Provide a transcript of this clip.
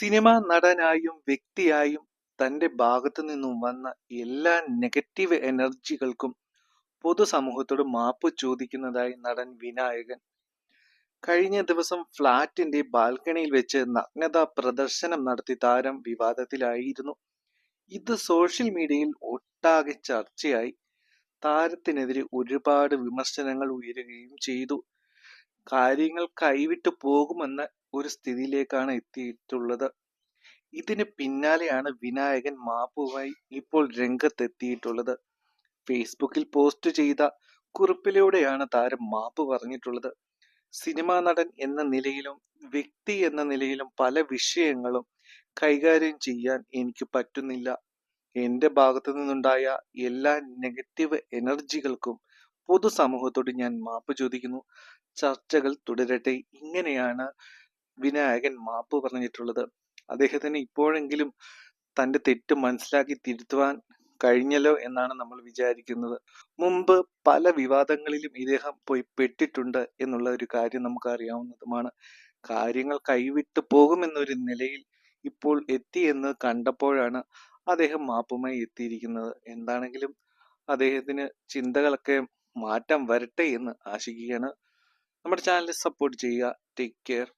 Cinema നടനായും വ്യക്തിയായും തന്റെ ഭാഗത്തു നിന്നും വന്ന എല്ലാ നെഗറ്റീവ് എനർജികൾക്കും പൊതുസമൂഹത്തോട് മാപ്പ് ചോദിക്കുന്നതായി നടൻ വിനായകൻ. കഴിഞ്ഞ ദിവസം ഫ്ലാറ്റിന്റെ ബാൽക്കണിയിൽ വെച്ച് നഗ്നതാ പ്രദർശനം നടത്തി താരം വിവാദത്തിലായിരുന്നു. ഇത് സോഷ്യൽ മീഡിയയിൽ ഒട്ടാകെ ചർച്ചയായി. താരത്തിനെതിരെ ഒരുപാട് വിമർശനങ്ങൾ ഉയരുകയും ചെയ്തു. കാര്യങ്ങൾ കൈവിട്ടു പോകുമെന്ന ഒരു സ്ഥിതിയിലേക്കാണ് എത്തിയിട്ടുള്ളത്. ഇതിന് പിന്നാലെയാണ് വിനായകൻ മാപ്പുമായി ഇപ്പോൾ രംഗത്തെത്തിയിട്ടുള്ളത്. ഫേസ്ബുക്കിൽ പോസ്റ്റ് ചെയ്ത കുറിപ്പിലൂടെയാണ് താരം മാപ്പ് പറഞ്ഞിട്ടുള്ളത്. സിനിമാ നടൻ എന്ന നിലയിലും വ്യക്തി എന്ന നിലയിലും പല വിഷയങ്ങളും കൈകാര്യം ചെയ്യാൻ എനിക്ക് പറ്റുന്നില്ല. എന്റെ ഭാഗത്തു നിന്നുണ്ടായ എല്ലാ നെഗറ്റീവ് എനർജികൾക്കും പൊതുസമൂഹത്തോട് ഞാൻ മാപ്പ് ചോദിക്കുന്നു. ചർച്ചകൾ തുടരട്ടെ. ഇങ്ങനെയാണ് വിനായകൻ മാപ്പ് പറഞ്ഞിട്ടുള്ളത്. അദ്ദേഹത്തിന് ഇപ്പോഴെങ്കിലും തന്റെ തെറ്റ് മനസ്സിലാക്കി തിരുത്തുവാൻ കഴിഞ്ഞല്ലോ എന്നാണ് നമ്മൾ വിചാരിക്കുന്നത്. മുമ്പ് പല വിവാദങ്ങളിലും ഇദ്ദേഹം പോയി പെട്ടിട്ടുണ്ട് എന്നുള്ള ഒരു കാര്യം നമുക്ക് അറിയാവുന്നതുമാണ് കാര്യങ്ങൾ കൈവിട്ടു പോകുമെന്നൊരു നിലയിൽ ഇപ്പോൾ എത്തി എന്ന് കണ്ടപ്പോഴാണ് അദ്ദേഹം മാപ്പുമായി എത്തിയിരിക്കുന്നത്. എന്താണെങ്കിലും അദ്ദേഹത്തിന് ചിന്തകളൊക്കെ മാറ്റം വരട്ടെ എന്ന് ആശിക്കുകയാണ്. നമ്മുടെ ചാനൽ സപ്പോർട്ട് ചെയ്യുക. Take care.